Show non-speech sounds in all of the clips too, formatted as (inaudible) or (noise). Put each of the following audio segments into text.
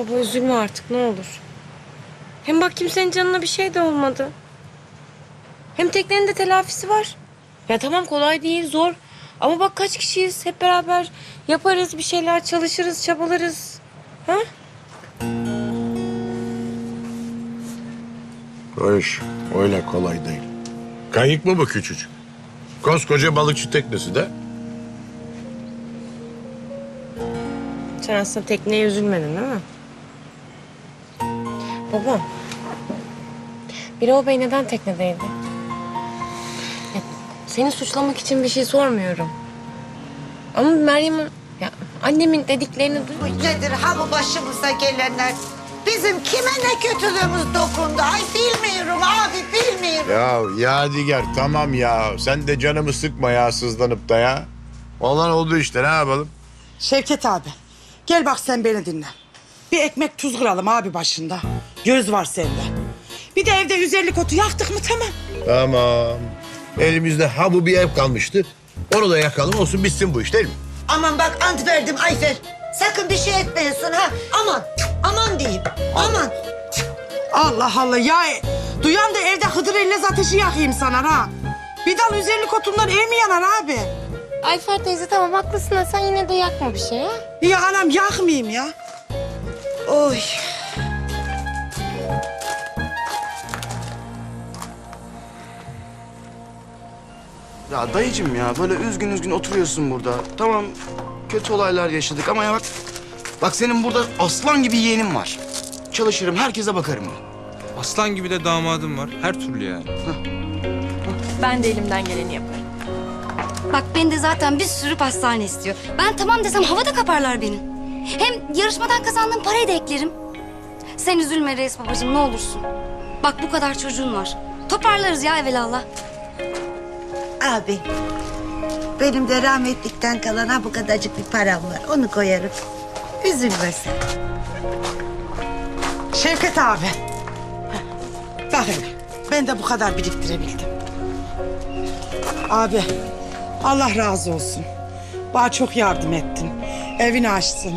Baba üzülme artık ne olur. Hem bak kimsenin canına bir şey de olmadı. Hem teknenin de telafisi var. Ya tamam kolay değil zor. Ama bak kaç kişiyiz hep beraber yaparız bir şeyler çalışırız çabalarız. Ha? O iş öyle kolay değil. Kayık mı bu küçücük? Koskoca balıkçı teknesi de. Sen aslında tekneye üzülmedin değil mi? Baba. Birol Bey neden teknedeydi? Ya, seni suçlamak için bir şey sormuyorum. Ama Meryem'in... Ya annemin dediklerini duy. Nedir ha bu başımıza gelenler? Bizim kime ne kötülüğümüz dokundu? Ay bilmiyorum abi bilmiyorum. Ya Yadigar tamam ya. Sen de canımı sıkma ya sızlanıp da ya. Olan oldu işte ne yapalım? Şevket abi gel bak sen beni dinle. Bir ekmek tuz kıralım abi başında. Göz var sende. Bir de evde 150 kotu yaktık mı tamam. Tamam. Elimizde ha bu bir ev kalmıştı. Onu da yakalım olsun bitsin bu iş değil mi? Aman bak ant verdim Ayfer. Sakın bir şey etmeyesin ha. Aman aman diyeyim. Aman. Allah Allah ya duyan da evde hıdır ellez ateşi yakayım sana ha. Bir dal 150 kotundan ev mi yanar abi? Ayfer teyze tamam haklısın da sen yine de yakma bir şey ha. Ya anam yakmayayım ya. Oy. Ya dayıcım ya böyle üzgün üzgün oturuyorsun burada. Tamam kötü olaylar yaşadık ama ya bak... Bak senin burada aslan gibi yeğenin var. Çalışırım herkese bakarım. Aslan gibi de damadım var. Her türlü yani. Ben de elimden geleni yaparım. Bak beni de zaten bir sürü pastane istiyor. Ben tamam desem havada kaparlar beni. Hem yarışmadan kazandığım parayı da eklerim. Sen üzülme reis babacığım ne olursun. Bak bu kadar çocuğun var. Toparlarız ya evelallah. Abi. Benim de rahmetlikten kalan ha bu kadarcık bir param var. Onu koyarım. Üzülme sen. Şevket abi. Bak hele ben de bu kadar biriktirebildim. Abi Allah razı olsun. Bana çok yardım ettin. Evini açtın.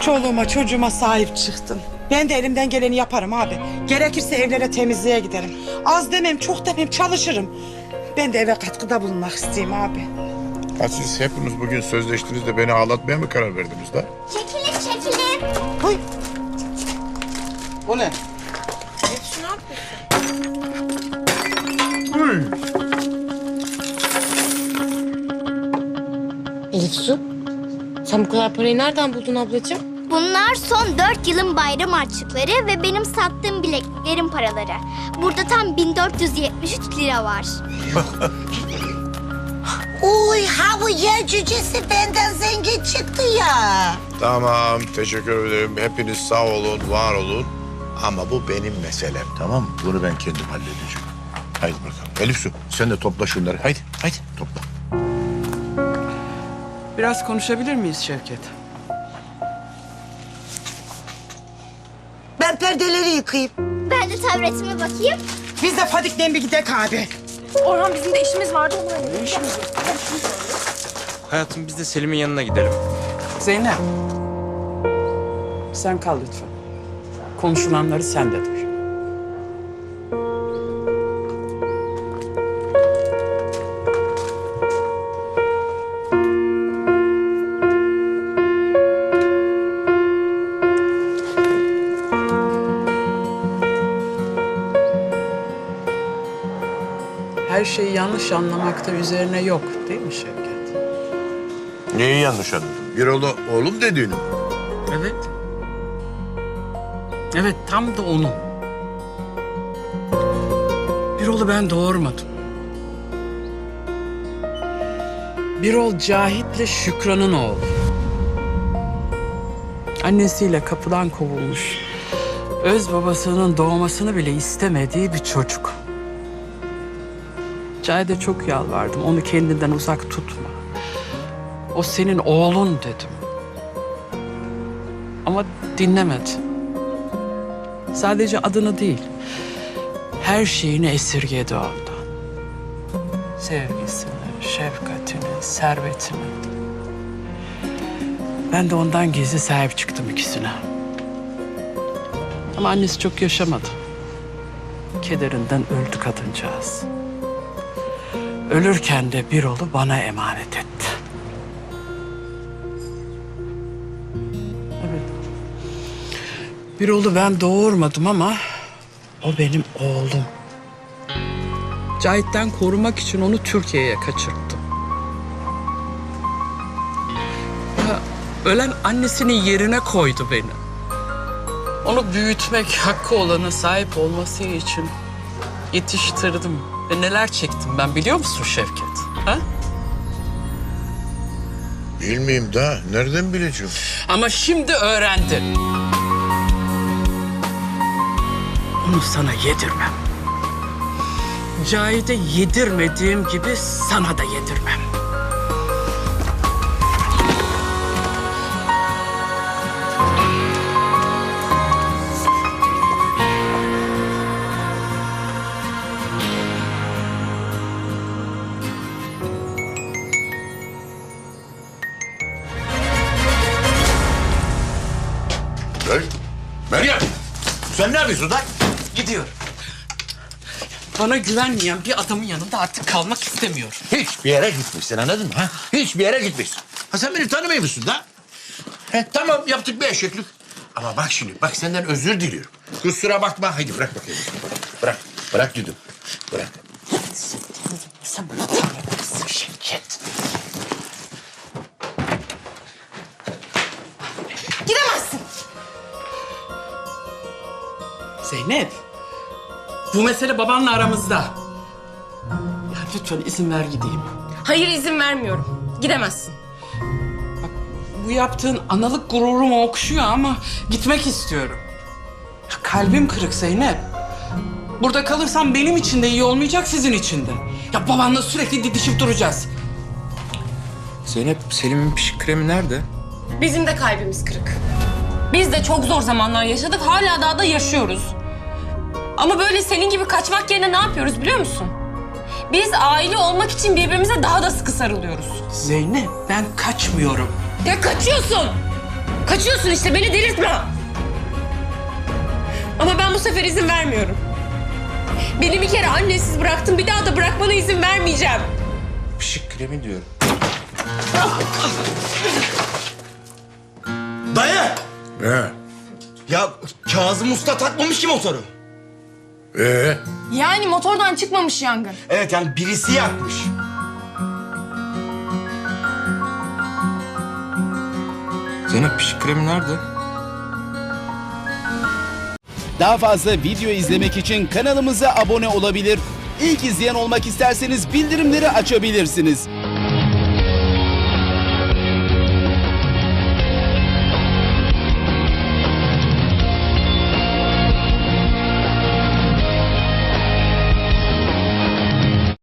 Çoluğuma çocuğuma sahip çıktın. Ben de elimden geleni yaparım abi. Gerekirse evlere temizliğe giderim. Az demem çok demem çalışırım. Ben de eve katkıda bulunmak isteyeyim abi. Ha siz hepiniz bugün sözleştiniz de beni ağlatmaya mı karar verdiniz da? Çekilin çekilin. Huy. O ne? Elif Su. Sen bu kadar parayı nereden buldun ablacığım? Bunlar son dört yılın bayram harçlıkları ve benim sattığım bilekliklerin paraları. Burada tam 1473 lira var. (laughs) Uy ha bu yer cücesi benden zengin çıktı ya. Tamam teşekkür ederim. Hepiniz sağ olun, var olun. Ama bu benim meselem tamam mı? Bunu ben kendim halledeceğim. Haydi bakalım. Elif Su sen de topla şunları. Haydi, haydi topla. Biraz konuşabilir miyiz Şevket? Yıkayayım. Ben de tabletime bakayım. Biz de Fadik'le bir gidek abi. Orhan bizim de işimiz vardı. Ona Hayatım biz de Selim'in yanına gidelim. Zeynep. Sen kal lütfen. Konuşulanları sen de Her şeyi yanlış anlamakta üzerine yok değil mi Şevket? Neyi yanlış anladın? Bir oğlu, oğlum dediğini mi? Evet. Evet tam da onu. Birol'u ben doğurmadım. Birol Cahit'le Şükran'ın oğlu. Annesiyle kapıdan kovulmuş. Öz babasının doğmasını bile istemediği bir çocuk. Cahit'e çok yalvardım. Onu kendinden uzak tutma. O senin oğlun dedim. Ama dinlemedi. Sadece adını değil, her şeyini esirgedi ondan. Sevgisini, şefkatini, servetini. Ben de ondan gizli sahip çıktım ikisine. Ama annesi çok yaşamadı. Kederinden öldü kadıncağız. Ölürken de bir oğlu bana emanet etti. Evet. Bir oğlu ben doğurmadım ama o benim oğlum. Cahit'ten korumak için onu Türkiye'ye kaçırttım. Ya, ölen annesinin yerine koydu beni. Onu büyütmek, hakkı olana sahip olması için yetiştirdim. Ve neler çektim ben biliyor musun Şevket? Ha? Bilmeyeyim da nereden bileceğim? Ama şimdi öğrendin. Onu sana yedirmem. Cahide yedirmediğim gibi sana da yedirmem. Hey, Meryem! Sen ne yapıyorsun lan? Gidiyor. Bana güvenmeyen bir adamın yanında artık kalmak istemiyorum. Hiçbir yere gitmişsin anladın mı? Ha? Hiçbir yere gitmişsin. Ha sen beni tanımıyor musun da? He, tamam yaptık bir eşeklik. Ama bak şimdi bak senden özür diliyorum. Kusura bakma. Haydi bırak bakayım. Bırak. Bırak dedim. Bırak. Sen bana Zeynep. Bu mesele babanla aramızda. Ya lütfen izin ver gideyim. Hayır izin vermiyorum. Gidemezsin. Bu yaptığın analık gururumu okşuyor ama gitmek istiyorum. Ya kalbim kırık Zeynep. Burada kalırsam benim için de iyi olmayacak sizin için de. Ya babanla sürekli didişip duracağız. Zeynep Selim'in pişik kremi nerede? Bizim de kalbimiz kırık. Biz de çok zor zamanlar yaşadık. Hala daha da yaşıyoruz. Ama böyle senin gibi kaçmak yerine ne yapıyoruz biliyor musun? Biz aile olmak için birbirimize daha da sıkı sarılıyoruz. Zeynep ben kaçmıyorum. Ya kaçıyorsun. Kaçıyorsun işte beni delirtme. Ama ben bu sefer izin vermiyorum. Beni bir kere annesiz bıraktın bir daha da bırakmana izin vermeyeceğim. Pişik kremi diyorum. Dayı! He. Ya Kazım Usta takmamış ki motoru. Ee, Yani motordan çıkmamış yangın. Evet yani birisi yakmış. Zeynep pişik kremi nerede? Daha fazla video izlemek için kanalımıza abone olabilir. İlk izleyen olmak isterseniz bildirimleri açabilirsiniz.